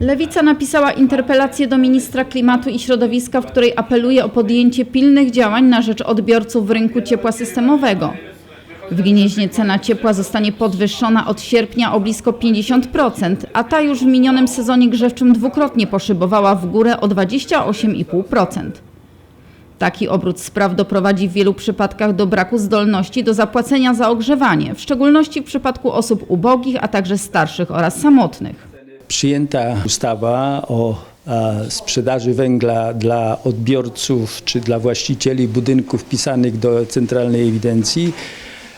Lewica napisała interpelację do ministra klimatu i środowiska, w której apeluje o podjęcie pilnych działań na rzecz odbiorców rynku ciepła systemowego. W Gnieźnie cena ciepła zostanie podwyższona od sierpnia o blisko 50%, a ta już w minionym sezonie grzewczym dwukrotnie poszybowała w górę o 28,5%. Taki obrót spraw doprowadzi w wielu przypadkach do braku zdolności do zapłacenia za ogrzewanie, w szczególności w przypadku osób ubogich, a także starszych oraz samotnych. Przyjęta ustawa o sprzedaży węgla dla odbiorców czy dla właścicieli budynków wpisanych do centralnej ewidencji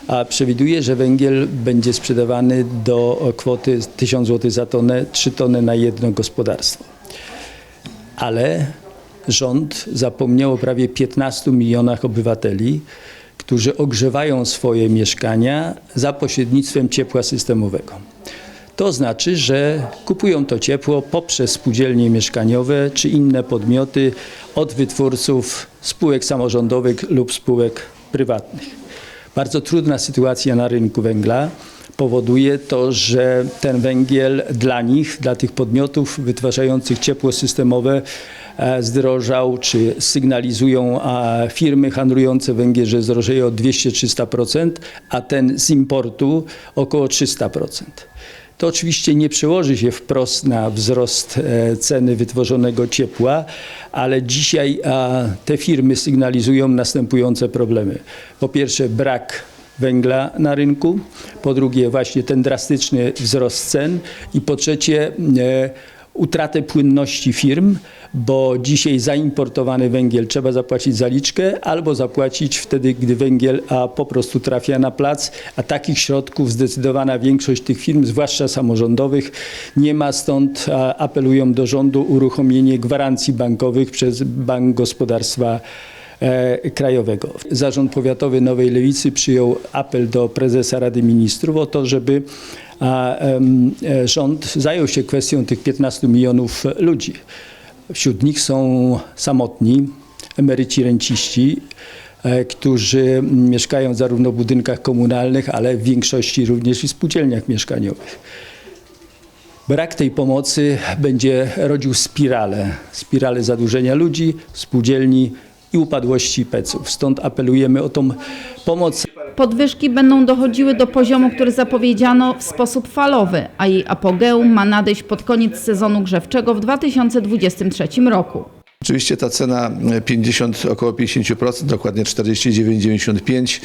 a przewiduje, że węgiel będzie sprzedawany do kwoty 1000 zł za tonę, 3 tony na jedno gospodarstwo. Ale rząd zapomniał o prawie 15 milionach obywateli, którzy ogrzewają swoje mieszkania za pośrednictwem ciepła systemowego. To znaczy, że kupują to ciepło poprzez spółdzielnie mieszkaniowe czy inne podmioty od wytwórców spółek samorządowych lub spółek prywatnych. Bardzo trudna sytuacja na rynku węgla powoduje to, że ten węgiel dla nich, dla tych podmiotów wytwarzających ciepło systemowe e, zdrożał, czy sygnalizują firmy handlujące węgiel, że zdrożeje o 200-300%, a ten z importu około 300%. To oczywiście nie przełoży się wprost na wzrost e, ceny wytworzonego ciepła, ale dzisiaj te firmy sygnalizują następujące problemy. Po pierwsze brak węgla na rynku, po drugie właśnie ten drastyczny wzrost cen i po trzecie e, utratę płynności firm, bo dzisiaj za importowany węgiel trzeba zapłacić zaliczkę albo zapłacić wtedy, gdy węgiel a, po prostu trafia na plac, a takich środków zdecydowana większość tych firm, zwłaszcza samorządowych, nie ma, stąd apelują do rządu uruchomienie gwarancji bankowych przez Bank Gospodarstwa Krajowego. Zarząd Powiatowy Nowej Lewicy przyjął apel do prezesa Rady Ministrów o to, żeby e, rząd zajął się kwestią tych 15 milionów ludzi. Wśród nich są samotni, emeryci, renciści, e, którzy mieszkają zarówno w budynkach komunalnych, ale w większości również i w spółdzielniach mieszkaniowych. Brak tej pomocy będzie rodził spiralę, spiralę zadłużenia ludzi, spółdzielni i upadłości peców. Stąd apelujemy o tą pomoc Podwyżki będą dochodziły do poziomu, który zapowiedziano w sposób falowy, a jej apogeum ma nadejść pod koniec sezonu grzewczego w 2023 roku. Oczywiście ta cena 50, około 50%, dokładnie 49,95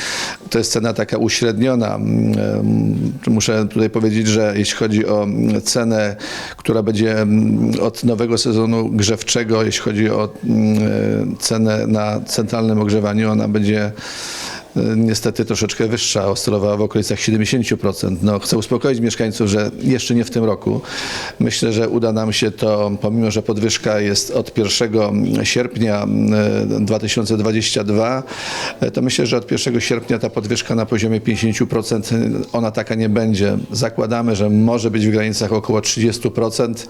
to jest cena taka uśredniona. Mm, Muszę tutaj powiedzieć, że jeśli chodzi o cenę, która będzie mm, od nowego sezonu grzewczego, jeśli chodzi o mm, cenę na centralnym ogrzewaniu, ona będzie e, niestety troszeczkę wyższa, oscylowała w okolicach 70%. No, chcę uspokoić mieszkańców, że jeszcze nie w tym roku. Myślę, że uda nam się to, pomimo że podwyżka jest od 1 sierpnia e, 2022, e, to myślę, że od 1 sierpnia ta podwyżka na poziomie 50% ona taka nie będzie. Zakładamy, że może być w granicach około 30%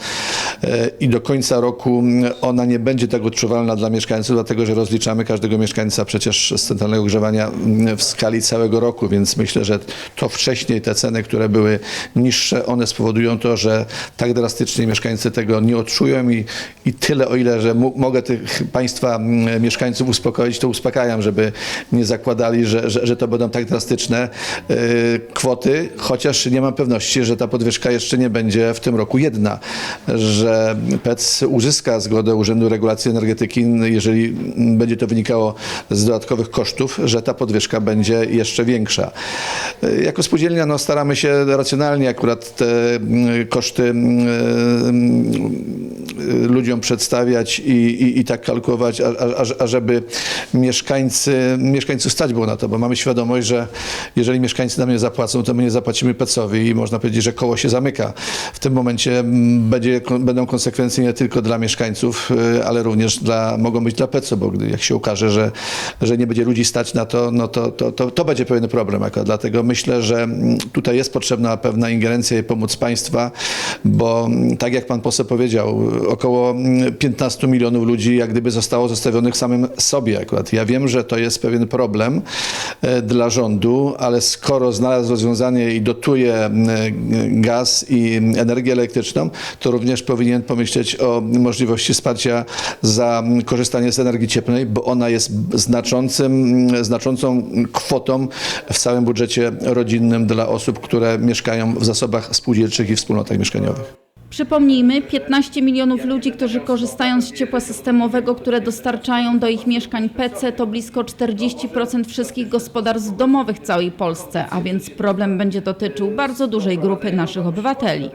e, i do końca roku ona nie będzie tak odczuwalna dla mieszkańców, dlatego że rozliczamy każdego mieszkańca przecież z centralnego ogrzewania w skali całego roku, więc myślę, że to wcześniej te ceny, które były niższe, one spowodują to, że tak drastycznie mieszkańcy tego nie odczują i, i tyle, o ile, że mogę tych Państwa mieszkańców uspokoić, to uspokajam, żeby nie zakładali, że, że, że to będą tak drastyczne y, kwoty, chociaż nie mam pewności, że ta podwyżka jeszcze nie będzie w tym roku jedna, że PEC uzyska zgodę Urzędu Regulacji Energetyki, jeżeli będzie to wynikało z dodatkowych kosztów, że ta podwyżka będzie jeszcze większa. Y, Jako spółdzielnia no, staramy się racjonalnie akurat te mm, koszty mm, ludziom przedstawiać i, i, i tak a, ażeby mieszkańcy, mieszkańców stać było na to, bo mamy świadomość, że jeżeli mieszkańcy nam nie zapłacą, to my nie zapłacimy PEC-owi i można powiedzieć, że koło się zamyka. W tym momencie mm, będzie, będą konsekwencje nie tylko dla mieszkańców, y, ale również dla, mogą być dla PEC-u, bo gdy, jak się okaże, że, że nie będzie ludzi stać na to, no to, to, to, to będzie pewien problem. Dlatego myślę, że mm, tutaj jest potrzebna pewna ingerencja i pomoc państwa, bo mm, tak jak pan poseł powiedział, około mm, 15 milionów ludzi jak gdyby zostało zostawionych samym sobie akurat. Ja wiem, że to jest pewien problem e, dla rządu, ale skoro znalazł rozwiązanie i dotuje mm, gaz i energię elektryczną, to również powinien pomyśleć o możliwości wsparcia za mm, korzystanie z energii cieplnej, bo ona jest znaczącym, znaczącą kwotą w całym budżecie rodzinnym dla osób, które mieszkają w zasobach spółdzielczych i wspólnotach mieszkaniowych. Przypomnijmy, 15 milionów ludzi, którzy korzystają z ciepła systemowego, które dostarczają do ich mieszkań PC, to blisko 40% wszystkich gospodarstw domowych w całej Polsce, a więc problem będzie dotyczył bardzo dużej grupy naszych obywateli.